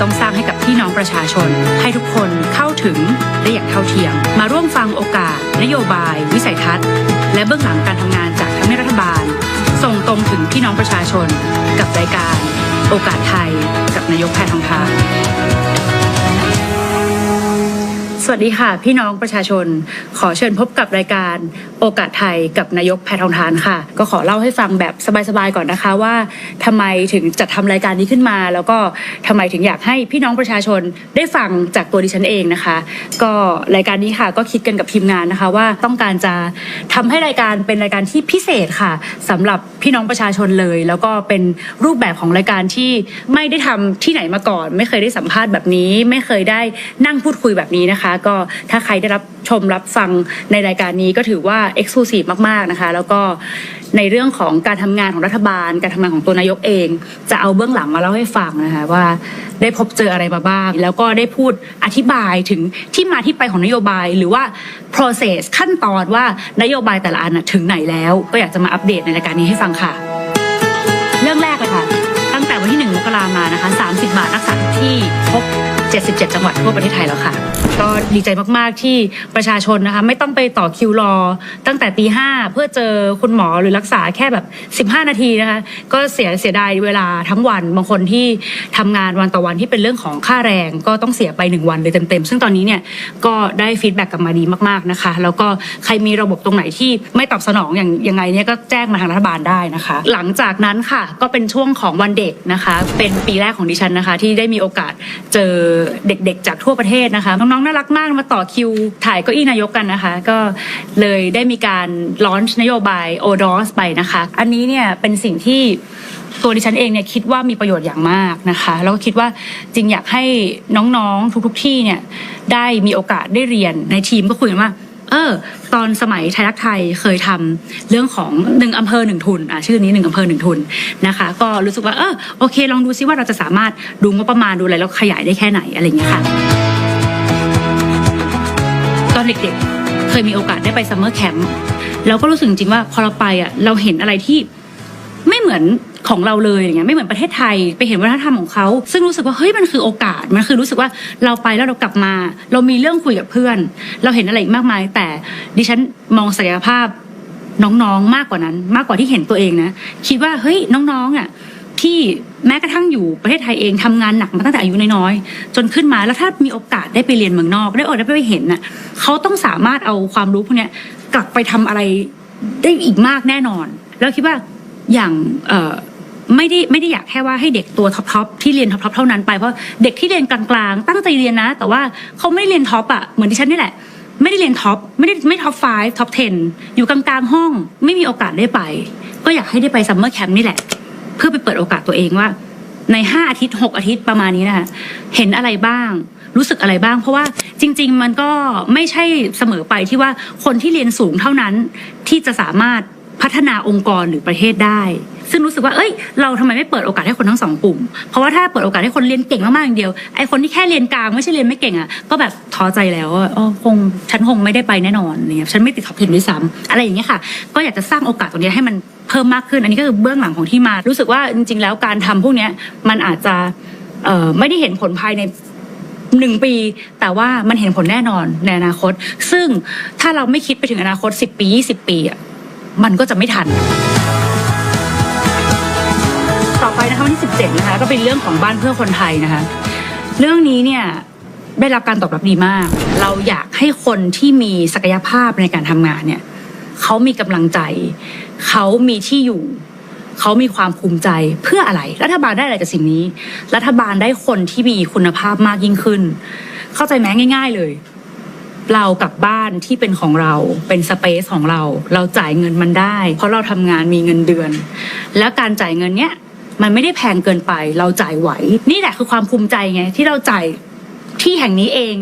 ต้องสร้างให้กับพี่น้องประชาชน ให้ทุกคนเข้าถึงได้อย่างเท่าเทียม มาร่วมฟังโอกาส นโยบาย วิสัยทัศน์ และเบื้องหลังการทำงานจากทั้งในรัฐบาล ส่งตรงถึงพี่น้องประชาชน กับรายการ โอกาสไทย กับนายกแพทองทาน วัสดีค่ะ พี่น้องประชาชน ขอเชิญพบกับรายการโอกาสไทยกับนายกแพทองทานค่ะ ก็ขอเล่าให้ฟังแบบสบายๆก่อนนะคะว่าทำไมถึงจัดทำรายการนี้ขึ้นมา แล้วก็ทำไมถึงอยากให้พี่น้องประชาชนได้ฟังจากตัวดิฉันเองนะคะ ก็รายการนี้ค่ะก็คิดกันกับทีมงานนะคะว่าต้องการจะทำให้รายการเป็นรายการที่พิเศษค่ะสำหรับพี่น้องประชาชนเลย แล้วก็เป็นรูปแบบของรายการที่ไม่ได้ทำที่ไหนมาก่อน ไม่เคยได้สัมภาษณ์แบบนี้ ไม่เคยได้นั่งพูดคุยแบบนี้นะคะก็ถ้าใครได้รับชมรับฟังในรายการนี้ก็ถือว่าเอ็กซ์คลูซีฟมากๆนะคะ แล้วก็ในเรื่องของการทำงานของรัฐบาล การทำงานของตัวนายกเอง จะเอาเบื้องหลังมาเล่าให้ฟังนะคะว่าได้พบเจออะไรมาบ้าง แล้วก็ได้พูดอธิบายถึงที่มาที่ไปของนโยบายหรือว่า process ขั้นตอนว่านโยบายแต่ละอันถึงไหนแล้ว ก็อยากจะมาอัปเดตในรายการนี้ให้ฟังค่ะ เรื่องแรกเลยค่ะ ตั้งแต่วันที่1มกรามานะคะ30 บาทรักษาทุกที่ครบ 77 จังหวัดทั่วประเทศไทยแล้วค่ะ ก็ดีใจมากๆที่ประชาชนนะคะ ไม่ต้องไปต่อคิวรอ ตั้งแต่ตีห้าเพื่อเจอคุณหมอหรือรักษาแค่แบบ 15 นาทีนะคะ ก็เสียเสียดายเวลาทั้งวันบางคนที่ทำงานวันต่อวันที่เป็นเรื่องของค่าแรง ก็ต้องเสียไป 1 วันเลยเต็มๆ ซึ่งตอนนี้เนี่ยก็ได้ฟีดแบ็กกลับมาดีมากๆนะคะ แล้วก็ใครมีระบบตรงไหนที่ไม่ตอบสนองอย่างยังไงเนี่ยก็แจ้งมาทางรัฐบาลได้นะคะ หลังจากนั้นค่ะก็เป็นช่วงของวันเด็กนะคะ เป็นปีแรกของดิฉันนะคะ ที่ได้มีโอกาสเจอเด็กๆ จากทั่วประเทศนะคะ น้องๆ น่ารักมากมาต่อคิว ถ่ายเก้าอี้นายกกันนะคะ ก็เลยได้มีการลอนช์นโยบาย o d o s ไปนะคะ อันนี้เนี่ยเป็นสิ่งที่ตัวดิฉันเองเนี่ยคิดว่ามีประโยชน์อย่างมากนะคะแล้วก็คิดว่าจริงอยากให้น้องๆทุกๆที่เนี่ยได้มีโอกาสได้เรียนในทีมก็คุยกันว่า เออ ตอนสมัยไทยรักไทยเคยทำเรื่องของหนึ่งอำเภอหนึ่งทุนอะชื่อนี้หนึ่งอำเภอหนึ่งทุนนะคะ ก็รู้สึกว่าเออโอเค ลองดูซิว่าเราจะสามารถดูงบประมาณดูอะไรแล้วขยายได้แค่ไหนอะไรอย่างเงี้ยค่ะ ตอนเด็กๆเคยมีโอกาสได้ไปซัมเมอร์แคมป์แล้วก็รู้สึกจริงว่าพอเราไปอะเราเห็นอะไรที่ไม่เหมือน ของเราเลยอย่างเงี้ยไม่เหมือนประเทศไทยไปเห็นวัฒนธรรมของเขา ซึ่งรู้สึกว่าเฮ้ยมันคือโอกาสมันคือรู้สึกว่าเราไปแล้วเรากลับมา เรามีเรื่องคุยกับเพื่อน เราเห็นอะไรอีกมากมาย แต่ดิฉันมองศักยภาพน้องๆมากกว่านั้น มากกว่าที่เห็นตัวเองนะคิดว่าเฮ้ยน้องๆอะที่แม้กระทั่งอยู่ประเทศไทยเองทำงานหนักมาตั้งแต่อายุน้อยๆจนขึ้นมาแล้วถ้ามีโอกาสได้ไปเรียนเมืองนอก ได้โอกได้ไปเห็นน่ะเขาต้องสามารถเอาความรู้พวกนี้กลับไปทำอะไรได้อีกมากแน่นอน แล้วคิดว่าอย่างเอ่อ ไม่ได้ไม่ได้อยากแค่ว่าให้เด็กตัวท็อปทอปที่เรียนท็อปทอปเท่านั้นไปเพราะเด็กที่เรียนกลางๆ ตั้งใจเรียนนะ แต่ว่าเขาไม่เรียนท็อปอะเหมือนที่ฉันนี่แหละ ไม่ได้เรียนท็อปไม่ได้ไม่ท็อป5ท็อป10 อยู่กลางๆห้อง ไม่มีโอกาสได้ไป ก็อยากให้ได้ไปซัมเมอร์แคมป์นี่แหละ เพื่อไปเปิดโอกาสตัวเองว่า ในห้าอาทิตย์หกอาทิตย์ประมาณนี้นะคะเห็นอะไรบ้างรู้สึกอะไรบ้าง เพราะว่าจริง ๆ มันก็ไม่ใช่เสมอไปที่ว่าคนที่เรียนสูงเท่านั้นที่จะสามารถพัฒนาองค์กรหรือประเทศได้ ซึ่งรู้สึกว่าเอ้ยเราทำไมไม่เปิดโอกาสให้คนทั้งสองกลุ่ม เพราะว่าถ้าเปิดโอกาสให้คนเรียนเก่งมากๆอย่างเดียวไอ้คนที่แค่เรียนกลางไม่ใช่เรียนไม่เก่งอะก็แบบท้อใจแล้วว่าอ๋อคงฉันคงไม่ได้ไปแน่นอนอะไรเนี่ยฉันไม่ติดท็อป10ด้วยซ้ำอะไรอย่างเงี้ยค่ะ ก็อยากจะสร้างโอกาสตรงนี้ให้มันเพิ่มมากขึ้น อันนี้ก็คือเบื้องหลังของที่มา รู้สึกว่าจริง ๆ แล้วการทำพวกเนี้ยมันอาจจะเอ่อไม่ได้เห็นผลภายในหนึ่งปี แต่ว่ามันเห็นผลแน่นอนในอนาคต ซึ่งถ้าเราไม่คิดไปถึงอนาคต 10 ปี 20 ปีอะมันก็จะไม่ทัน นะคะวันที่ 17 นะคะ ก็เป็นเรื่องของบ้านเพื่อคนไทยนะคะ เรื่องนี้เนี่ยได้รับการตอบรับดีมาก เราอยากให้คนที่มีศักยภาพในการทำงานเนี่ยเขามีกำลังใจ เขามีที่อยู่ เขามีความภูมิใจเพื่ออะไร รัฐบาลได้อะไรจากสิ่งนี้ รัฐบาลได้คนที่มีคุณภาพมากยิ่งขึ้น เข้าใจไหมง่าย ๆ เลย เรากลับบ้านที่เป็นของเราเป็นสเปซของเรา เราจ่ายเงินมันได้ เพราะเราทำงานมีเงินเดือน แล้วการจ่ายเงินเนี้ย มันไม่ได้แพงเกินไป เราจ่ายไหว นี่แหละคือความภูมิใจไง ที่เราจ่ายที่แห่งนี้เอง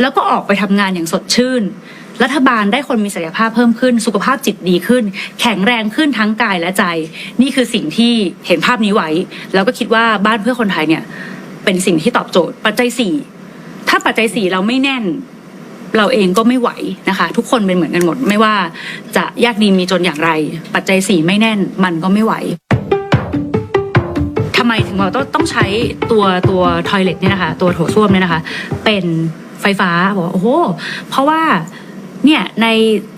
แล้วก็ออกไปทำงานอย่างสดชื่น รัฐบาลได้คนมีศักยภาพเพิ่มขึ้น สุขภาพจิตดีขึ้น แข็งแรงขึ้นทั้งกายและใจ นี่คือสิ่งที่เห็นภาพนี้ไว้ แล้วก็คิดว่าบ้านเพื่อคนไทยเนี่ย เป็นสิ่งที่ตอบโจทย์ ปัจจัยสี่ถ้าปัจจัยสี่เราไม่แน่นเราเองก็ไม่ไหวนะคะ ทุกคนเป็นเหมือนกันหมด ไม่ว่าจะยากดีมีจนอย่างไร ปัจจัยสี่ไม่แน่นมันก็ไม่ไหว ไมถึงบอกต้องต้องใช้ตัวตัวทอยเลทเนี่ยนะคะ ตัวโถส้วมเนี่ยนะคะ เป็นไฟฟ้าบอกว่าโอ้โห เพราะว่าเนี่ยใน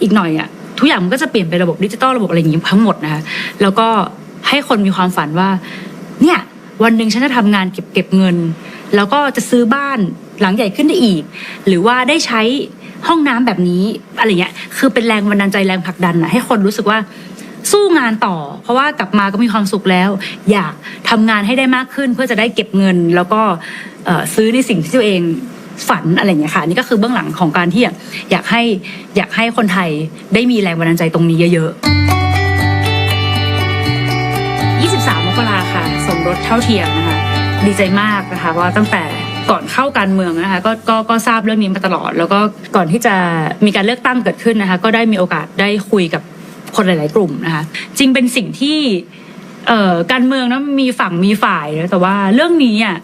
อีกหน่อยอะทุกอย่างมันก็จะเปลี่ยนเป็นระบบดิจิตอลระบบอะไรอย่างนี้ทั้งหมดนะคะแล้วก็ให้คนมีความฝันว่า เนี่ยวันหนึ่งฉันจะทำงานเก็บเก็บเงิน แล้วก็จะซื้อบ้านหลังใหญ่ขึ้นได้อีก หรือว่าได้ใช้ห้องน้ำแบบนี้อะไรเงี้ยคือเป็นแรงบันดาลใจแรงผลักดันอะให้คนรู้สึกว่า สู้งานต่อ เพราะว่ากลับมาก็มีความสุขแล้ว อยากทำงานให้ได้มากขึ้น เพื่อจะได้เก็บเงิน แล้วก็ซื้อในสิ่งที่ตัวเองฝันอะไรอย่างเงี้ยค่ะนี่ก็คือเบื้องหลังของการที่อยากให้อยากให้คนไทยได้มีแรงบันดาลใจตรงนี้เยอะๆ 23 มกราค่ะ สมรสเท่าเทียมนะคะดีใจมากนะคะว่าตั้งแต่ก่อนเข้าการเมืองนะคะกก็ก็ทราบเรื่องนี้มาตลอด แล้วก็ก่อนที่จะมีการเลือกตั้งเกิดขึ้นนะคะ ก็ได้มีโอกาสได้คุยกับ คนหลาย ๆ กลุ่มนะคะจริงเป็นสิ่งที่เอ่อการเมืองนะมีฝั่งมีฝ่ายนะแต่ว่าเรื่องนี้อะ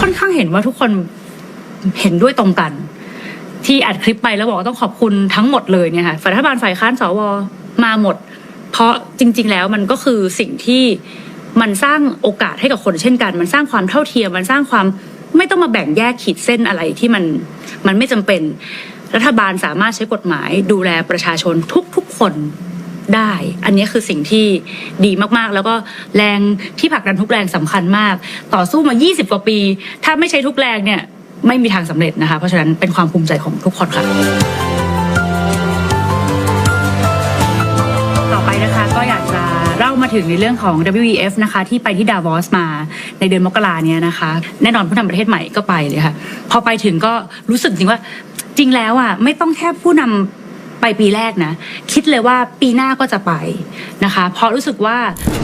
ค่อนข้างเห็นว่าทุกคนเห็นด้วยตรงกัน ที่อัดคลิปไปแล้วบอกว่าต้องขอบคุณทั้งหมดเลยเนี่ยค่ะฝ่ายรัฐบาลฝ่ายค้านสวมาหมด เพราะจริง ๆ แล้วมันก็คือสิ่งที่มันสร้างโอกาสให้กับคนเช่นกัน มันสร้างความเท่าเทียม มันสร้างความไม่ต้องมาแบ่งแยกขีดเส้นอะไรที่มันมันไม่จำเป็น รัฐบาลสามารถใช้กฎหมายดูแลประชาชนทุกๆคน ได้ อันนี้คือสิ่งที่ดีมากๆ แล้วก็แรงที่ผลักดันทุกแรงสำคัญมาก ต่อสู้มา 20 กว่าปี ถ้าไม่ใช้ทุกแรงเนี่ยไม่มีทางสำเร็จนะคะ เพราะฉะนั้นเป็นความภูมิใจของทุกคนค่ะ ต่อไปนะคะก็อยากจะเล่ามาถึงในเรื่องของ WEF นะคะที่ไปที่ดาวอสมาในเดือนมกราเนี่ยนะคะ แน่นอนผู้นำประเทศใหม่ก็ไปเลยค่ะ พอไปถึงก็รู้สึกจริงว่าจริงแล้วอะไม่ต้องแค่ผู้นำ ไปปีแรกนะ คิดเลยว่าปีหน้าก็จะไปนะคะ เพราะรู้สึกว่า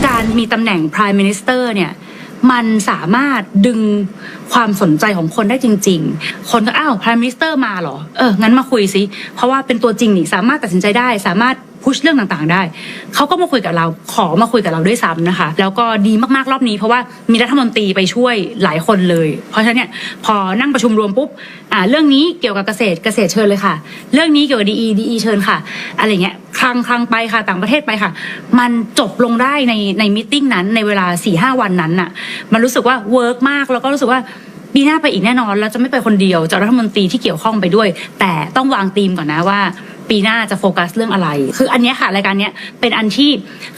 การมีตำแหน่ง Prime Minister เนี่ยมันสามารถดึงความสนใจของคนได้จริง ๆ คนก็อ้าว Prime Minister มาเหรอ เออ งั้นมาคุยสิ เพราะว่าเป็นตัวจริงนี่ สามารถตัดสินใจได้ สามารถ พุชเรื่องต่างๆ ได้ เขาก็มาคุยกับเราขอมาคุยกับเราด้วยซ้ำนะคะ แล้วก็ดีมากๆรอบนี้เพราะว่ามีรัฐมนตรีไปช่วยหลายคนเลย เพราะฉะนั้นเนี่ยพอนั่งประชุมรวมปุ๊บอ่าเรื่องนี้เกี่ยวกับเกษตรเกษตรเชิญเลยค่ะ เรื่องนี้เกี่ยวกับดีดีเชิญค่ะอะไรเงี้ยคลังคลังไปค่ะ ต่างประเทศไปค่ะ มันจบลงได้ในในมิ팅นั้นในเวลาสี่ห้าวันนั้นน่ะ มันรู้สึกว่าเวิร์กมากแล้วก็รู้สึกว่าปีหน้าไปอีกแน่นอนแล้วจะไม่ไปคนเดียวจะรัฐมนตรีที่เกี่ยวข้องไปด้วย แต่ต้องวางธีมก่อนนะว่า ปีหน้าจะโฟกัสเรื่องอะไร คืออันนี้ค่ะรายการนี้เป็นอันที่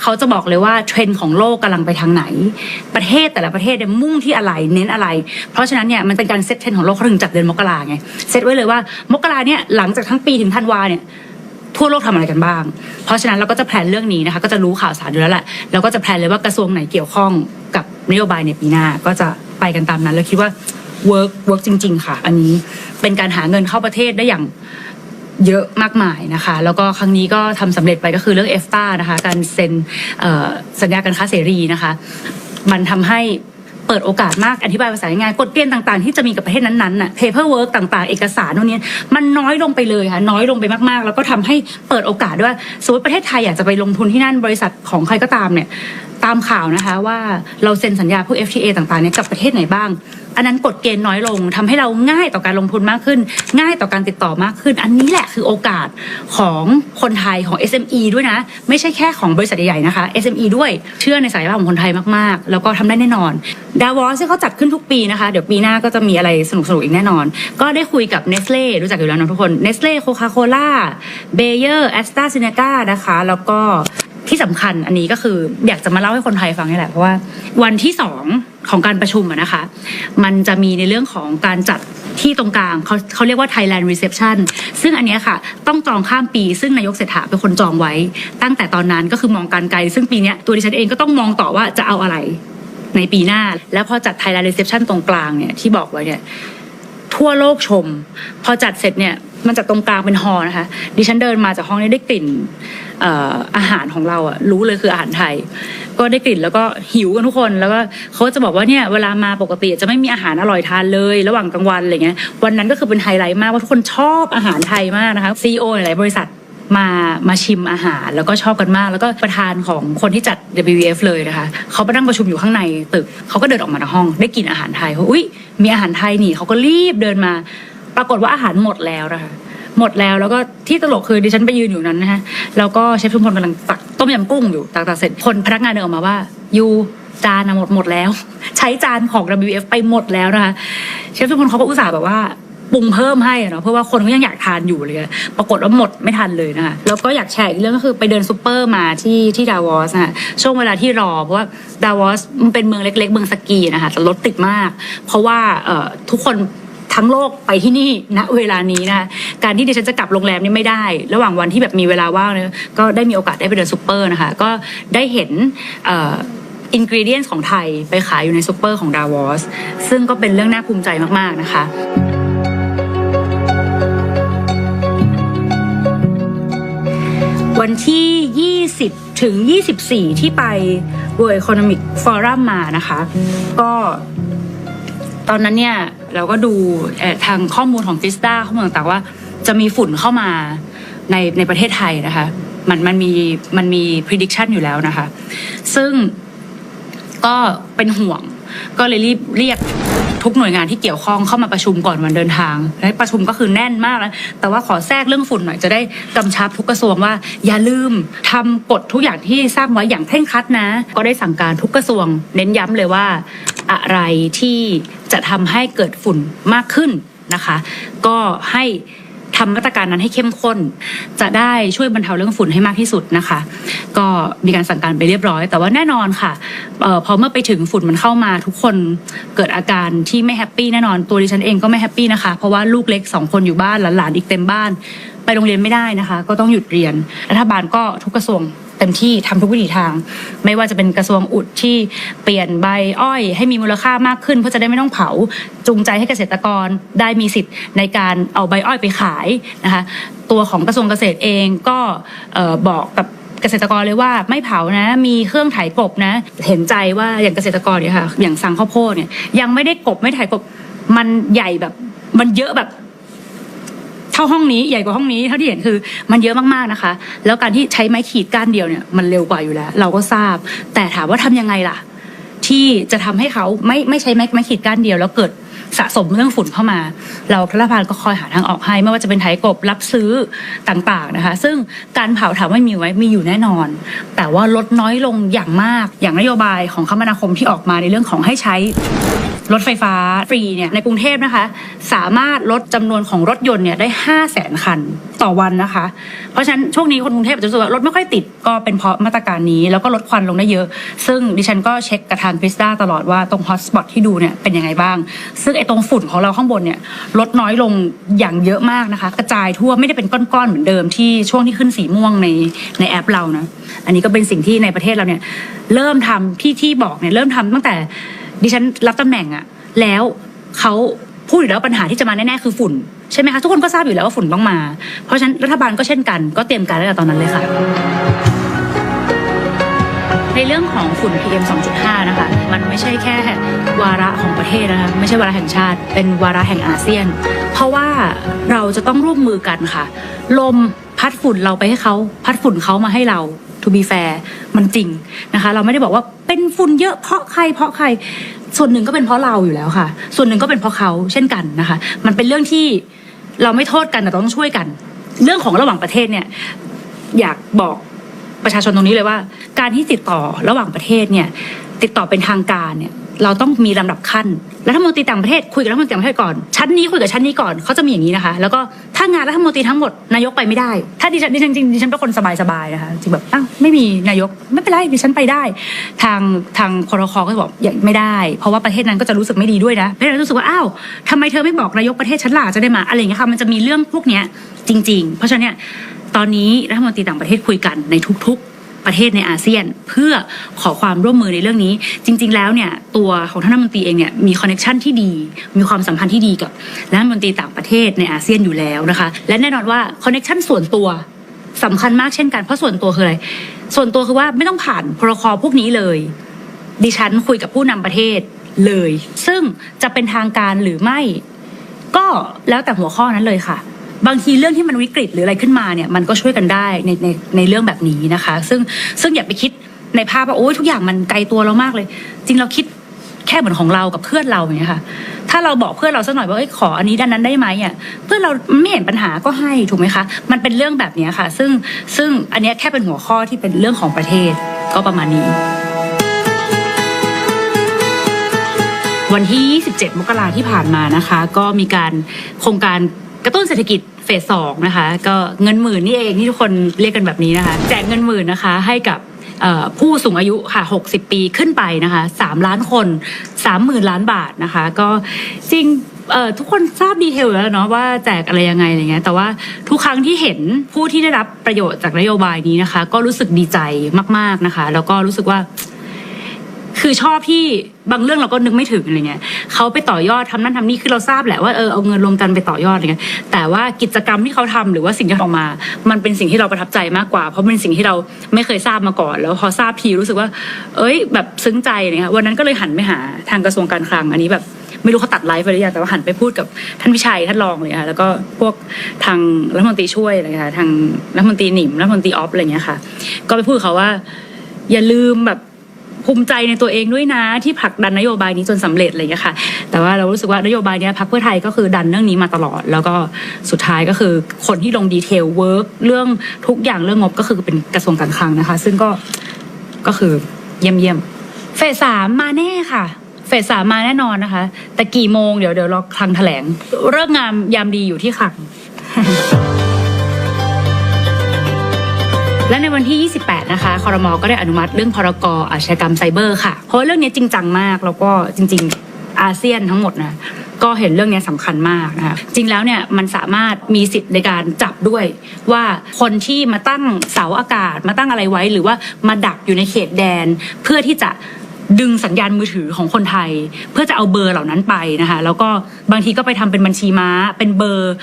เขาจะบอกเลยว่าเทรนด์ของโลกกำลังไปทางไหน ประเทศแต่ละประเทศเนี่ยมุ่งที่อะไรเน้นอะไร เพราะฉะนั้นเนี่ยมันเป็นการเซตเทรนด์ของโลกเขาถึงจัดเดือนมกราไงเซตไว้เลยว่ามกราเนี่ยหลังจากทั้งปีถึงธันวาเนี่ยทั่วโลกทำอะไรกันบ้าง เพราะฉะนั้นเราก็จะแพลนเรื่องนี้นะคะ ก็จะรู้ข่าวสารอยู่แล้วแหละแล้วก็จะแพลนเลยว่ากระทรวงไหนเกี่ยวข้องกับนโยบายในปีหน้า ก็จะไปกันตามนั้น แล้วคิดว่าเวิร์กเวิร์กจริง ๆ ค่ะ อันนี้เป็นการหาเงินเข้าประเทศได้อย่าง เยอะมากมายนะคะ แล้วก็ครั้งนี้ก็ทำสำเร็จไปก็คือเรื่องเอฟตานะคะ การเซ็นสัญญาการค้าเสรีนะคะ มันทำให้เปิดโอกาสมากอธิบายภาษาง่ายกฎเกณฑ์ต่างๆ ที่จะมีกับประเทศนั้นๆน่ะ paperwork ต่างๆ เอกสารพวกนี้มันน้อยลงไปเลยค่ะ น้อยลงไปมากๆ แล้วก็ทำให้เปิดโอกาสด้วยว่าสมมติประเทศไทยอยากจะไปลงทุนที่นั่นบริษัทของใครก็ตามเนี่ย ตามข่าวนะคะว่าเราเซ็นสัญญาพวก FTA ต่างๆเนี่ยกับประเทศไหนบ้าง อันนั้นกฎเกณฑ์น้อยลงทำให้เราง่ายต่อการลงทุนมากขึ้น ง่ายต่อการติดต่อมากขึ้น อันนี้แหละคือโอกาสของคนไทยของ SME ด้วยนะ ไม่ใช่แค่ของบริษัทใหญ่ๆนะคะ SME ด้วยเชื่อในศักยภาพของคนไทยมากๆ แล้วก็ทำได้แน่นอนดาวอสที่เขาจัดขึ้นทุกปีนะคะ เดี๋ยวปีหน้าก็จะมีอะไรสนุกๆอีกแน่นอน ก็ได้คุยกับ Nestle รู้จักอยู่แล้วนะทุกคน Nestle Coca-Cola Bayer AstraZeneca นะคะ แล้วก็ที่สำคัญอันนี้ก็คืออยากจะมาเล่าให้คนไทยฟังนี่แหละ เพราะว่าวันที่สอง ของการประชุมนะคะ มันจะมีในเรื่องของการจัดที่ตรงกลางเขาเขาเรียกว่า Thailand Reception ซึ่งอันนี้ค่ะ ต้องจองข้ามปี ซึ่งนายกเศรษฐาเป็นคนจองไว้ ตั้งแต่ตอนนั้นก็คือมองการไกล ซึ่งปีนี้ตัวดิฉันเองก็ต้องมองต่อว่าจะเอาอะไรในปีหน้า แล้วพอจัด Thailand Reception ตรงกลางเนี่ยที่บอกไว้เนี่ยทั่วโลกชม พอจัดเสร็จเนี่ย มันจัดตรงกลางเป็นฮอลนะคะ ดิฉันเดินมาจากห้องนี้ได้กลิ่นเอ่ออาหารของเราอะรู้เลยคืออาหารไทย ก็ได้กลิ่นแล้วก็หิวกันทุกคน แล้วก็เขาจะบอกว่าเนี่ยเวลามาปกติจะไม่มีอาหารอร่อยทานเลย ระหว่างกลางวันอะไรเงี้ย วันนั้นก็คือเป็นไฮไลท์มากว่าทุกคนชอบอาหารไทยมากนะคะซีโอหลายบริษัทมามาชิมอาหาร แล้วก็ชอบกันมาก แล้วก็ประธานของคนที่จัด WF เลยนะคะเขาไปนั่งประชุมอยู่ข้างในตึกเขาก็เดินออกมาจากห้อง ได้กินอาหารไทยเขาอุ้ยมีอาหารไทยนี่เขาก็รีบเดินมา ปรากฏว่าอาหารหมดแล้วนะคะหมดแล้วแล้วก็ที่ตลกคือดิฉันไปยืนอยู่นั้นนะฮะแล้วก็เชฟทุกคนกำลังตักต้มยำกุ้งอยู่ตักตักเสร็จคนพนักงานเดินออกมาว่ายูจานนะหมดหมดแล้ว ใช้จานของ WF ไปหมดแล้วนะคะเชฟทุกคนเขาก็อุตส่าห์แบบว่าปรุงเพิ่มให้เนาะเพราะว่าคนก็ยังอยากทานอยู่เลยอะปรากฏว่าหมดไม่ทันเลยนะคะแล้วก็อยากแชร์อีกเรื่องก็คือไปเดินซูเปอร์มาที่ที่ดาวอสนะคะช่วงเวลาที่รอ เพราะว่าดาวอสมันเป็นเมืองเล็ก ๆ เมืองสกีนะคะแต่รถติดมาก เพราะว่าทุกคน ทั้งโลกไปที่นี่ณเวลานี้นะคะการที่ดิฉันจะกลับโรงแรมนี่ไม่ได้ ระหว่างวันที่แบบมีเวลาว่างเนี่ยก็ได้มีโอกาสได้ไปเดินซูเปอร์นะคะ ก็ได้เห็นอินกรีเดียนของไทยไปขายอยู่ในซูเปอร์ของดาวอสซึ่งก็เป็นเรื่องน่าภูมิใจมาก ๆ นะคะวันที่ 20 ถึง 24 ที่ไป World Economic Forum มานะคะ ก็ตอนนั้นเนี่ย เราก็ดูทางข้อมูลของฟิสตาข้อมูลต่างๆว่า จะมีฝุ่นเข้ามาในในประเทศไทยนะคะ มันมันมีมันมี prediction อยู่แล้วนะคะ ซึ่งก็เป็นห่วงก็เลยรีบเรียกทุกหน่วยงานที่เกี่ยวข้องเข้ามาประชุมก่อนวันเดินทางและประชุมก็คือแน่นมากแล้วแต่ว่าขอแทรกเรื่องฝุ่นหน่อยจะได้กำชับทุกกระทรวงว่า อย่าลืมทำกฎทุกอย่างที่สร้างไว้อย่างเคร่งครัดนะ ก็ได้สั่งการทุกกระทรวง เน้นย้ำเลยว่าอะไรที่ จะทำให้เกิดฝุ่นมากขึ้นนะคะ ก็ให้ทำมาตรการนั้นให้เข้มข้น จะได้ช่วยบรรเทาเรื่องฝุ่นให้มากที่สุดนะคะ ก็มีการสั่งการไปเรียบร้อย แต่ว่าแน่นอนค่ะเออพอเมื่อไปถึงฝุ่นมันเข้ามาทุกคนเกิดอาการที่ไม่แฮปปี้แน่นอนตัวดิฉันเองก็ไม่แฮปปี้นะคะ เพราะว่าลูกเล็กสองคนอยู่บ้านหลานๆอีกเต็มบ้าน ไปโรงเรียนไม่ได้นะคะ ก็ต้องหยุดเรียนรัฐบาลก็ทุกกระทรวง ต็มที่ทำทุกวิถีทาง ไม่ว่าจะเป็นกระทรวงอุดที่เปลี่ยนใบอ้อย ให้มีมูลค่ามากขึ้นเพื่อจะได้ไม่ต้องเผา จูงใจให้เกษตรกรได้มีสิทธิ์ในการเอาใบอ้อยไปขายนะคะตัวของกระทรวงเกษตรเองก็บอกกับเกษตรกรเลยว่าไม่เผานะ มีเครื่องไถกบนะ เห็นใจว่าอย่างเกษตรกรเนี่ยค่ะอย่างสังข้าวโพดเนี่ยยังไม่ได้กบไม่ไถกบมันใหญ่แบบมันเยอะแบบ เท่าห้องนี้ใหญ่กว่าห้องนี้เท่าที่เห็นคือมันเยอะมากๆนะคะ แล้วการที่ใช้ไม้ขีดก้านเดียวเนี่ยมันเร็วกว่าอยู่แล้ว เราก็ทราบ แต่ถามว่าทำยังไงล่ะ ที่จะทำให้เขาไม่ไม่ใช้ไม้ไม้ขีดก้านเดียว แล้วเกิด สะสมเรื่องฝุ่นเข้ามา เรารัฐบาลก็คอยหาทางออกให้ ไม่ว่าจะเป็นไถกบรับซื้อต่างๆนะคะ ซึ่งการเผาถามว่ามีไหมมีอยู่แน่นอน แต่ว่าลดน้อยลงอย่างมาก อย่างนโยบายของคมนาคมที่ออกมาในเรื่องของให้ใช้รถไฟฟ้าฟรีเนี่ยในกรุงเทพนะคะ สามารถลดจำนวนของรถยนต์เนี่ยได้5 0 0แสนคันต่อวันนะคะ เพราะฉะนั้นช่วงนี้คนกรุงเทพจะรู้สึกว่ารถไม่ค่อยติดก็เป็นเพราะมาตรการนี้ แล้วก็ลดควันลงได้เยอะ ซึ่งดิฉันก็เช็คกับทางคริสตาตลอดว่าตรงฮอตสปอตที่ดูเนี่ยเป็นยังไงบ้าง ซึ่งไอตรงฝุ่นของเราข้างบนเนี่ยลดน้อยลงอย่างเยอะมากนะคะ กระจายทั่วไม่ได้เป็นก้อนๆเหมือนเดิมที่ช่วงที่ขึ้นสีม่วงในในแอปเรานะอันนี้ก็เป็นสิ่งที่ในประเทศเราเนี่ยเริ่มทำที่ที่บอกเนี่ยเริ่มทำตั้งแต่ดิฉันรับตำแหน่งอะแล้วเขาพูดอยู่แล้วปัญหาที่จะมาแน่ๆคือฝุ่นใช่ไหมคะทุกคนก็ทราบอยู่แล้วว่าฝุ่นต้องมา เพราะฉะนั้นรัฐบาลก็เช่นกันก็เตรียมการตั้งแต่ตอนนั้นเลยค่ะ ในเรื่องของฝุ่น PM 2.5 นะคะ มันไม่ใช่แค่วาระของประเทศนะคะ ไม่ใช่วาระแห่งชาติ เป็นวาระแห่งอาเซียน เพราะว่าเราจะต้องร่วมมือกันค่ะ ลมพัดฝุ่นเราไปให้เขา พัดฝุ่นเขามาให้เรา to be fair มันจริงนะคะ เราไม่ได้บอกว่าเป็นฝุ่นเยอะเพราะใครเพราะใคร ส่วนหนึ่งก็เป็นเพราะเราอยู่แล้วค่ะ ส่วนหนึ่งก็เป็นเพราะเขาเช่นกันนะคะ มันเป็นเรื่องที่เราไม่โทษกันแต่ต้องช่วยกัน เรื่องของระหว่างประเทศเนี่ยอยากบอก ประชาชนตรงนี้เลยว่า การที่ติดต่อระหว่างประเทศเนี่ย ติดต่อเป็นทางการเนี่ยเราต้องมีลำดับขั้น รัฐมนตรีต่างประเทศคุยกับรัฐมนตรีต่างประเทศก่อน ชั้นนี้คุยกับชั้นนี้ก่อนเขาจะมีอย่างนี้นะคะ แล้วก็ถ้างานรัฐมนตรีทั้งหมดนายกไปไม่ได้ ถ้าดิฉันดิฉันจริงดิฉันเป็นคนสบายๆนะคะจริงแบบอ้าวไม่มีนายกไม่เป็นไรดิฉันไปได้ ทางทางคอรคอก็บอกอย่าไม่ได้ เพราะว่าประเทศนั้นก็จะรู้สึกไม่ดีด้วยนะประเทศนั้นรู้สึกว่าอ้าวทำไมเธอไม่บอกนายกประเทศฉันล่ะจะได้มาอะไรอย่างเงี้ยค่ะมันจะมีเรื่องพวกเนี้ยจริง ๆ เพราะฉะนั้นเนี่ยตอนนี้รัฐมนตรีต่างประเทศคุยกันในทุก ๆ ประเทศในอาเซียน เพื่อขอความร่วมมือในเรื่องนี้ จริง ๆ แล้วเนี่ยตัวของท่านรัฐมนตรีเองเนี่ยมีคอนเนคชันที่ดี มีความสัมพันธ์ที่ดีกับรัฐมนตรีต่างประเทศในอาเซียนอยู่แล้วนะคะและแน่นอนว่าคอนเนคชันส่วนตัวสำคัญมากเช่นกันเพราะส่วนตัวคืออะไรส่วนตัวคือว่าไม่ต้องผ่านพรคพวกนี้เลย ดิฉันคุยกับผู้นำประเทศเลย ซึ่งจะเป็นทางการหรือไม่ ก็แล้วแต่หัวข้อนั้นเลยค่ะ บางทีเรื่องที่มันวิกฤตหรืออะไรขึ้นมาเนี่ยมันก็ช่วยกันได้ในในในเรื่องแบบนี้นะคะ ซึ่งซึ่งอย่าไปคิดในภาพว่าโอ้ยทุกอย่างมันไกลตัวเรามากเลย จริงเราคิดแค่เหมือนของเรากับเพื่อนเราอย่างเงี้ยค่ะ ถ้าเราบอกเพื่อนเราสักหน่อยว่าเอ้ยขออันนี้ด้านนั้นได้ไหมอะเพื่อนเราไม่เห็นปัญหาก็ให้ถูกไหมคะ มันเป็นเรื่องแบบนี้ค่ะ ซึ่งซึ่งอันนี้แค่เป็นหัวข้อที่เป็นเรื่องของประเทศก็ประมาณนี้วันที่ 27 มกราที่ผ่านมานะคะ ก็มีการโครงการ กระตุ้นเศรษฐกิจเฟสสองนะคะ ก็เงินหมื่นนี่เองที่ทุกคนเรียกกันแบบนี้นะคะ แจกเงินหมื่นนะคะ ให้กับผู้สูงอายุค่ะ 60 ปีขึ้นไปนะคะ 3 ล้านคน 30,000 ล้านบาทนะคะ ก็จริงทุกคนทราบดีเทลแล้วเนาะว่าแจกอะไรยังไงอะไรเงี้ยแต่ว่าทุกครั้งที่เห็นผู้ที่ได้รับประโยชน์จากนโยบายนี้นะคะ ก็รู้สึกดีใจมาก ๆนะคะ แล้วก็รู้สึกว่า คือชอบที่บางเรื่องเราก็นึกไม่ถึงอะไรเงี้ยเขาไปต่อยอดทำนั่นทำนี่คือเราทราบแหละว่าเออเอาเงินรวมกันไปต่อยอดอะไรเงี้ยแต่ว่ากิจกรรมที่เขาทำหรือว่าสิ่งที่ออกมา มันเป็นสิ่งที่เราประทับใจมากกว่า เพราะเป็นสิ่งที่เราไม่เคยทราบมาก่อน แล้วพอทราบทีรู้สึกว่า เอ้ย แบบซึ้งใจอะไรเงี้ยวันนั้นก็เลยหันไปหาทางกระทรวงการคลังอันนี้แบบไม่รู้เขาตัดไลฟ์ไปหรือยังแต่ว่าหันไปพูดกับท่านวิชัยท่านรองเลยค่ะแล้วก็พวกทางรัฐมนตรีช่วยอะไรค่ะทางรัฐมนตรีหนิมรัฐมนตรีออฟอะไรเงี้ยค่ะ ก็ไปพูดเขาว่า อย่าลืมแบบ ภูมิใจในตัวเองด้วยนะ ที่ผลักดันนโยบายนี้จนสำเร็จอะไรอย่างเงี้ยค่ะ แต่ว่าเรารู้สึกว่านโยบายเนี้ยพรรคเพื่อไทยก็คือดันเรื่องนี้มาตลอด แล้วก็สุดท้ายก็คือคนที่ลงดีเทลเวิร์กเรื่องทุกอย่างเรื่องงบก็คือเป็นกระทรวงการคลังนะคะ ซึ่งก็ก็คือเยี่ยมเยี่ยมเฟสสามมาแน่ค่ะเฟสสามมาแน่นอนนะคะ แต่กี่โมงเดี๋ยวเดี๋ยวรอคลังแถลง เริ่มงามยามดีอยู่ที่คลัง และในวันที่ 28 นะคะคอรมอก็ได้อนุมัติเรื่องพรกอาชญากรรมไซเบอร์ค่ะ เพราะเรื่องนี้จริงจังมากแล้วก็จริง ๆ อาเซียนทั้งหมดนะก็เห็นเรื่องนี้สำคัญมากนะคะจริงแล้วเนี่ยมันสามารถมีสิทธิ์ในการจับด้วย ว่าคนที่มาตั้งเสาอากาศมาตั้งอะไรไว้ หรือว่ามาดักอยู่ในเขตแดน เพื่อที่จะดึงสัญญาณมือถือของคนไทย เพื่อจะเอาเบอร์เหล่านั้นไปนะคะ แล้วก็บางทีก็ไปทำเป็นบัญชีม้า เป็นเบอร์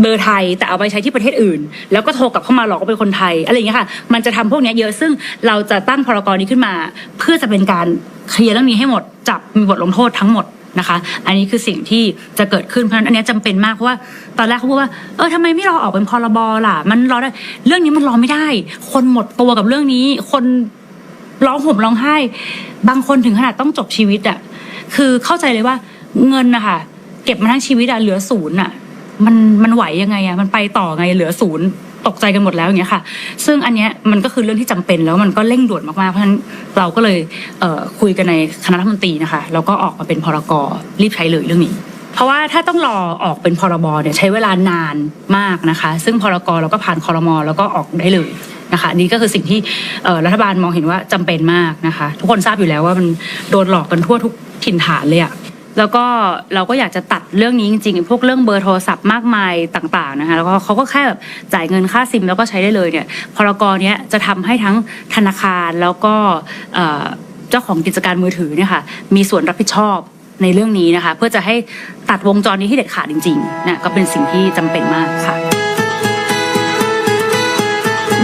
เบอร์ไทยแต่เอาไปใช้ที่ประเทศอื่น แล้วก็โทรกลับเข้ามาหลอกว่าเป็นคนไทยอะไรอย่างเงี้ยค่ะ มันจะทำพวกนี้เยอะซึ่งเราจะตั้งพรกรนี้ขึ้นมา เพื่อจะเป็นการเคลียร์เรื่องนี้ให้หมดจับมีบทลงโทษทั้งหมดนะคะ อันนี้คือสิ่งที่จะเกิดขึ้นเพราะฉะนั้นอันนี้ยจำเป็นมากเพราะว่าตอนแรกเขาพูดว่าเออทำไมไม่รอออกเป็นพรบล่ะ มันรอได้เรื่องนี้มันรอไม่ได้ คนหมดตัวกับเรื่องนี้ คนร้องห่มร้องไห้ บางคนถึงขนาดต้องจบชีวิตอะคือเข้าใจเลยว่าเงินนะคะเก็บมาทั้งชีวิตอะเหลือศูนย์อะ มันมันไหวยังไงอะมันไปต่อไงเหลือศูนย์ตกใจกันหมดแล้วอย่างเงี้ยค่ะ ซึ่งอันเนี้ยมันก็คือเรื่องที่จำเป็นแล้วมันก็เร่งด่วนมากๆ เพราะฉะนั้นเราก็เลยเคุยกันในคณะรัฐมนตรีนะคะ แล้วก็ออกมาเป็นพรกรรีบใช้เลยเรื่องนี้ เพราะว่าถ้าต้องรอออกเป็นพรบเนี่ยใช้เวลานานมากนะคะ ซึ่งพรกรเราก็ผ่านคอรมอแล้วก็ออกได้เลยนะคะนี่ก็คือสิ่งที่รัฐบาลมองเห็นว่าจำเป็นมากนะคะ ทุกคนทราบอยู่แล้วว่ามันโดนหลอกกันทั่วทุกถิ่นฐานเลยอะ แล้วก็เราก็อยากจะตัดเรื่องนี้จริงๆ พวกเรื่องเบอร์โทรศัพท์มากมายต่างๆนะคะแล้วก็เขาก็แค่แบบจ่ายเงินค่าซิมแล้วก็ใช้ได้เลยเนี่ยพรกรเนี้ยจะทำให้ทั้งธนาคารแล้วก็เจ้าของกิจการมือถือเนี่ยค่ะมีส่วนรับผิดชอบในเรื่องนี้นะคะ เพื่อจะให้ตัดวงจรนี้ให้เด็ดขาดจริงๆนะก็เป็นสิ่งที่จำเป็นมากค่ะ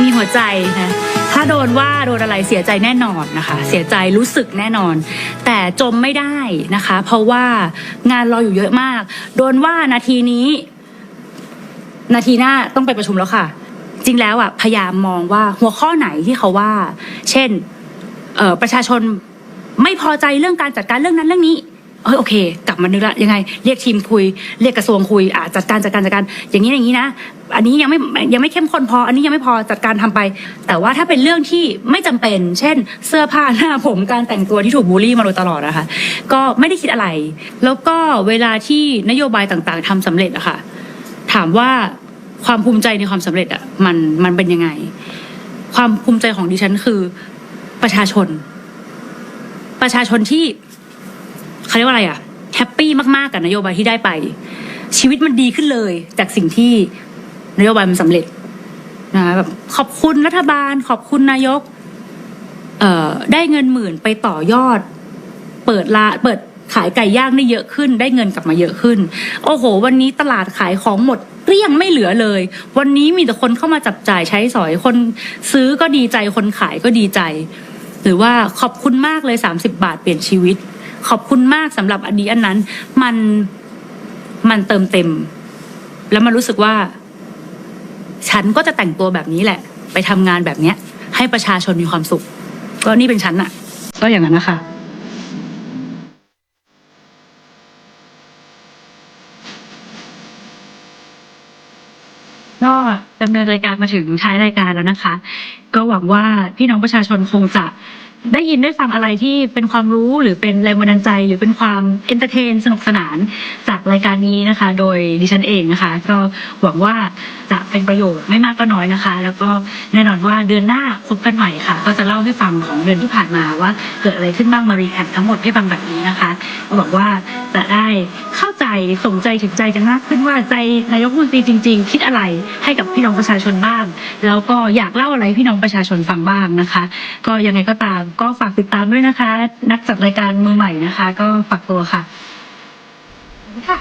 มีหัวใจนะ ถ้าโดนว่าโดนอะไรเสียใจแน่นอนนะคะ เสียใจรู้สึกแน่นอน แต่จมไม่ได้นะคะ เพราะว่างานรออยู่เยอะมาก โดนว่านาทีนี้ นาทีหน้าต้องไปประชุมแล้วค่ะ จริงแล้วอะพยายามมองว่าหัวข้อไหนที่เขาว่า เช่นประชาชนไม่พอใจเรื่องการจัดการเรื่องนั้นเรื่องนี้ เออโอเค กลับมานึกละยังไง เรียกทีมคุย เรียกกระทรวงคุยอ่าจัดการจัดการจัดการ อย่างนี้อย่างนี้นะ อันนี้ยังไม่ยังไม่เข้มข้นพอ อันนี้ยังไม่พอจัดการทำไป แต่ว่าถ้าเป็นเรื่องที่ไม่จำเป็น เช่น เสื้อผ้าหน้าผมการแต่งตัวที่ถูกบูลลี่มาโดยตลอดนะคะ ก็ไม่ได้คิดอะไร แล้วก็เวลาที่นโยบายต่างๆทำสำเร็จอะค่ะถามว่าความภูมิใจในความสำเร็จอะมันมันเป็นยังไง ความภูมิใจของดิฉันคือประชาชน ประชาชนที่ เขาเรียกว่าอะไรอะแฮปปี้มากๆกับนโยบายที่ได้ไป ชีวิตมันดีขึ้นเลย จากสิ่งที่นโยบายมันสำเร็จนะแบบขอบคุณรัฐบาล ขอบคุณนายก เอ่อได้เงินหมื่นไปต่อยอด เปิดร้านเปิดขายไก่ย่างได้เยอะขึ้น ได้เงินกลับมาเยอะขึ้น โอ้โห วันนี้ตลาดขายของหมดเกลี้ยงไม่เหลือเลย วันนี้มีแต่คนเข้ามาจับจ่ายใช้สอยคนซื้อก็ดีใจคนขายก็ดีใจ หรือว่าขอบคุณมากเลย 30 บาทเปลี่ยนชีวิต ขอบคุณมากสำหรับอันนี้อันนั้น มันมันเติมเต็ม แล้วมันรู้สึกว่า ฉันก็จะแต่งตัวแบบนี้แหละ ไปทำงานแบบเนี้ย ให้ประชาชนมีความสุข ก็นี่เป็นฉันอะก็อย่างนั้นนะคะก็ ดำเนินรายการมาถึงท้ายรายการแล้วนะคะ ก็หวังว่าพี่น้องประชาชนคงจะได้ยินได้ฟังอะไรที่เป็นความรู้หรือเป็นแรงบันดาลใจ หรือเป็นความเอนเตอร์เทนสนุกสนานจากรายการนี้นะคะ โดยดิฉันเองนะคะ ก็หวังว่าจะเป็นประโยชน์ไม่มากก็น้อยนะคะ แล้วก็แน่นอนว่าเดือนหน้าพบกันใหม่ค่ะ ก็จะเล่าให้ฟังของเดือนที่ผ่านมาว่าเกิดอะไรขึ้นบ้างมารีแคปทั้งหมดให้ฟังแบบนี้นะคะหวังว่าจะได้เข้าใจสนใจถึงใจกันมากขึ้นว่าใจนายกรัฐมนตรีจริง ๆ คิดอะไรให้กับพี่น้อง้องประชาชนบ้าง แล้วก็อยากเล่าอะไรพี่น้องประชาชนฟังบ้างนะคะ ก็ยังไงก็ตามก็ฝากติดตามด้วยนะคะ นักจัดรายการมือใหม่นะคะ ก็ฝากตัวค่ะค่ะ